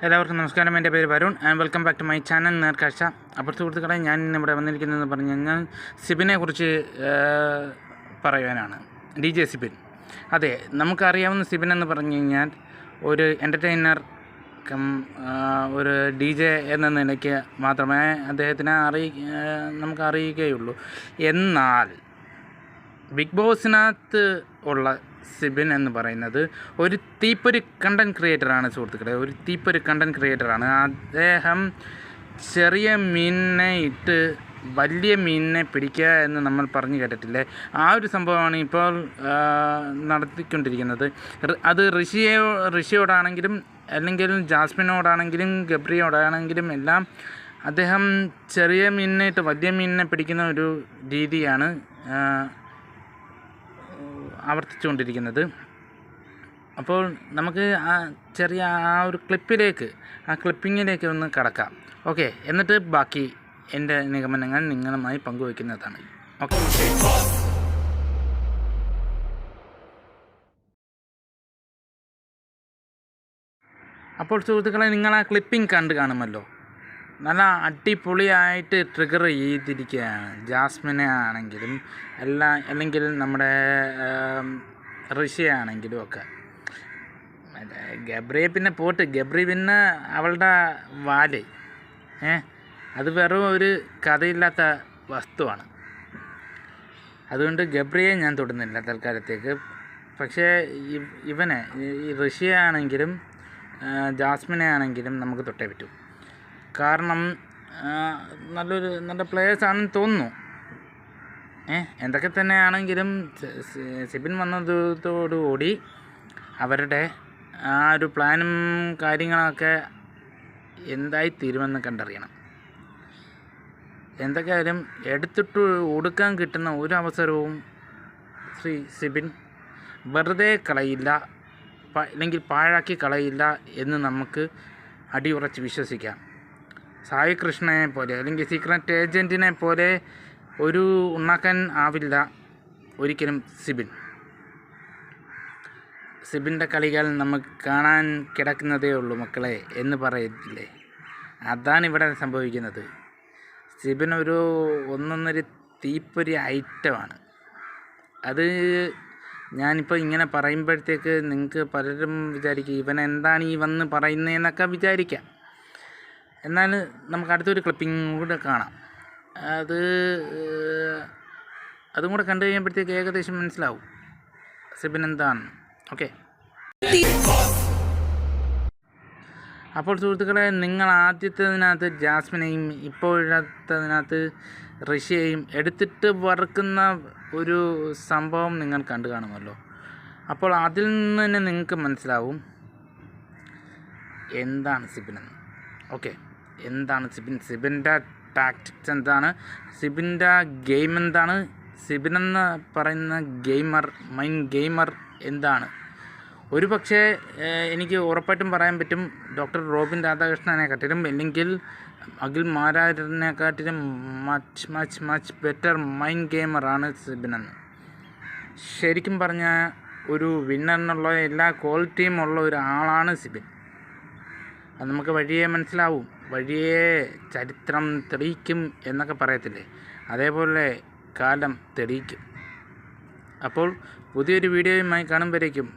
എല്ലാവർക്കും നമസ്കാരം. എന്റെ പേര് Varun. And welcome back to my channel Nerkazhcha. അപ്പോൾ സുഹൃത്തുക്കളെ ഞാൻ ഇവിടെ വന്നിരിക്കുന്നതെന്ന് പറഞ്ഞു കഴിഞ്ഞാൽ സിബിനെ കുറിച്ച് പറയുവാനാണ്. D J Sibin. അതെ നമുക്കറിയാവുന്ന സിബിൻ എന്ന് പറഞ്ഞു കഴിഞ്ഞാൽ ഒരു എന്റർടൈനർ കം ഒരു ഡി ജെ എന്ന നിലയ്ക്ക് മാത്രമേ അദ്ദേഹത്തിനെ അറിയി നമുക്ക് അറിയുകയുള്ളൂ എന്നാൽ ബിഗ് ബോസിനകത്ത് ഉള്ള സിബിൻ എന്ന് പറയുന്നത് ഒരു തീപ്പൊരു കണ്ടന്റ് ക്രിയേറ്ററാണ് സുഹൃത്തുക്കളെ. ഒരു തീപ്പൊരു കണ്ടന്റ് ക്രിയേറ്ററാണ് അദ്ദേഹം ചെറിയ മീനിനെ ഇട്ട് വലിയ മീനിനെ പിടിക്കുക എന്ന് നമ്മൾ പറഞ്ഞു കേട്ടിട്ടില്ലേ? ആ ഒരു സംഭവമാണ് ഇപ്പോൾ നടത്തിക്കൊണ്ടിരിക്കുന്നത്. അത് ഋഷിയോ ഋഷിയോടാണെങ്കിലും അല്ലെങ്കിൽ ജാസ്മിനോടാണെങ്കിലും ഗബ്രിയോടാണെങ്കിലും എല്ലാം അദ്ദേഹം ചെറിയ മീനിനെ ഇട്ട് വലിയ മീനിനെ പിടിക്കുന്ന ഒരു രീതിയാണ് ആവർത്തിച്ചുകൊണ്ടിരിക്കുന്നത്. അപ്പോൾ നമുക്ക് ആ ചെറിയ ആ ഒരു ക്ലിപ്പിലേക്ക് ആ ക്ലിപ്പിങ്ങിലേക്ക് ഒന്ന് കടക്കാം. ഓക്കെ എന്നിട്ട് ബാക്കി എന്റെ നിഗമനങ്ങൾ നിങ്ങളുമായി പങ്കുവയ്ക്കുന്നതാണ്. ഓക്കെ. അപ്പോൾ സുഹൃത്തുക്കളെ നിങ്ങൾ ആ ക്ലിപ്പിംഗ് കണ്ട് കാണുമല്ലോ. നല്ല അടിപൊളിയായിട്ട് ട്രിഗർ ചെയ്തിരിക്കുകയാണ്. ജാസ്മിനെ ആണെങ്കിലും എല്ലാ അല്ലെങ്കിൽ നമ്മുടെ ഋഷിയാണെങ്കിലും ഒക്കെ. ഗബ്രിയെ പിന്നെ പോട്ട്. ഗബ്രി പിന്നെ അവളുടെ വാൽ. ഏ അത് വെറും ഒരു കഥയില്ലാത്ത വസ്തുവാണ്. അതുകൊണ്ട് ഗബ്രിയെ ഞാൻ തൊടുന്നില്ല തൽക്കാലത്തേക്ക്. പക്ഷേ ഇവനെ ഈ- ഋഷിയാണെങ്കിലും ജാസ്മിനെ ആണെങ്കിലും നമുക്ക് തൊട്ടേ പറ്റൂ. കാരണം നല്ലൊരു നല്ല പ്ലേയേഴ്സ് ആണെന്ന് തോന്നുന്നു. ഏ എന്തൊക്കെ തന്നെയാണെങ്കിലും സിബിൻ വന്നതോടുകൂടി അവരുടെ ആ ഒരു പ്ലാനും കാര്യങ്ങളൊക്കെ എന്തായി തീരുമെന്ന് കണ്ടറിയണം. എന്തൊക്കെയായാലും എടുത്തിട്ട് ഒടുക്കാൻ കിട്ടുന്ന ഒരു അവസരവും ശ്രീ സിബിൻ വെറുതെ കളയില്ല അല്ലെങ്കിൽ പാഴാക്കി കളയില്ല എന്ന് നമുക്ക് അടിയുറച്ച് വിശ്വസിക്കാം. സായി കൃഷ്ണനെ പോലെ അല്ലെങ്കിൽ സീക്രട്ട് ഏജന്റിനെ പോലെ ഒരു ഉണ്ടാക്കാൻ ആവില്ല ഒരിക്കലും സിബിൻ. സിബിന്റെ കളികൾ നമുക്ക് കാണാൻ കിടക്കുന്നതേ ഉള്ളൂ മക്കളെ എന്ന് പറയത്തില്ലേ അതാണ് ഇവിടെ സംഭവിക്കുന്നത്. സിബിൻ ഒരു ഒന്നൊന്നൊരു തീപ്പൊരി ഐറ്റമാണ്. അത് ഞാനിപ്പോൾ ഇങ്ങനെ പറയുമ്പോഴത്തേക്ക് നിങ്ങൾക്ക് പലരും വിചാരിക്കും ഇവൻ എന്താണ് ഈ വന്ന് പറയുന്നതെന്നൊക്കെ വിചാരിക്കാം. എന്നാൽ നമുക്ക് അടുത്തൊരു ക്ലിപ്പിംഗ് കൂടെ കാണാം. അത് അതും കൂടെ കണ്ടു കഴിയുമ്പോഴത്തേക്ക് ഏകദേശം മനസ്സിലാവും. സിബിൻ എന്താണ്? ഓക്കെ. അപ്പോൾ സുഹൃത്തുക്കളെ നിങ്ങൾ ആദ്യത്തേതിനകത്ത് ജാസ്മിനെയും ഇപ്പോഴത്തതിനകത്ത് ഋഷിയെയും എടുത്തിട്ട് വറുക്കുന്ന ഒരു സംഭവം നിങ്ങൾ കണ്ടു കാണുമല്ലോ. അപ്പോൾ അതിൽ നിന്ന് തന്നെ നിങ്ങൾക്ക് മനസ്സിലാവും. എന്താണ് സിബിനെന്ന്? ഓക്കെ. എന്താണ് സിബിൻ? സിബിന്റെ ടാക്ടിക്സ് എന്താണ്? സിബിന്റെ ഗെയിം എന്താണ്? സിബിൻ എന്ന് പറയുന്ന ഗെയിമർ മൈൻ ഗെയിമർ എന്താണ്? ഒരു പക്ഷേ എനിക്ക് ഉറപ്പായിട്ടും പറയാൻ പറ്റും ഡോക്ടർ റോബിൻ രാധാകൃഷ്ണനെ കാട്ടിലും അല്ലെങ്കിൽ Akhil മാരാരിനെക്കാട്ടിലും much much much better mind ഗെയിമറാണ് സിബിനെന്ന് ശരിക്കും പറഞ്ഞാൽ ഒരു വിന്നറിനുള്ള എല്ലാ ക്വാളിറ്റിയും ഉള്ള ഒരാളാണ് സിബിൻ. അത് നമുക്ക് വഴിയേ മനസ്സിലാവും. വഴിയേ ചരിത്രം തെളിയിക്കും എന്നൊക്കെ പറയത്തില്ലേ? അതേപോലെ കാലം തെളിയിക്കും. അപ്പോൾ പുതിയൊരു വീഡിയോയുമായി കാണുമ്പോഴേക്കും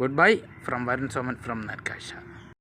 good bye from Varun Soman from Nerkazhcha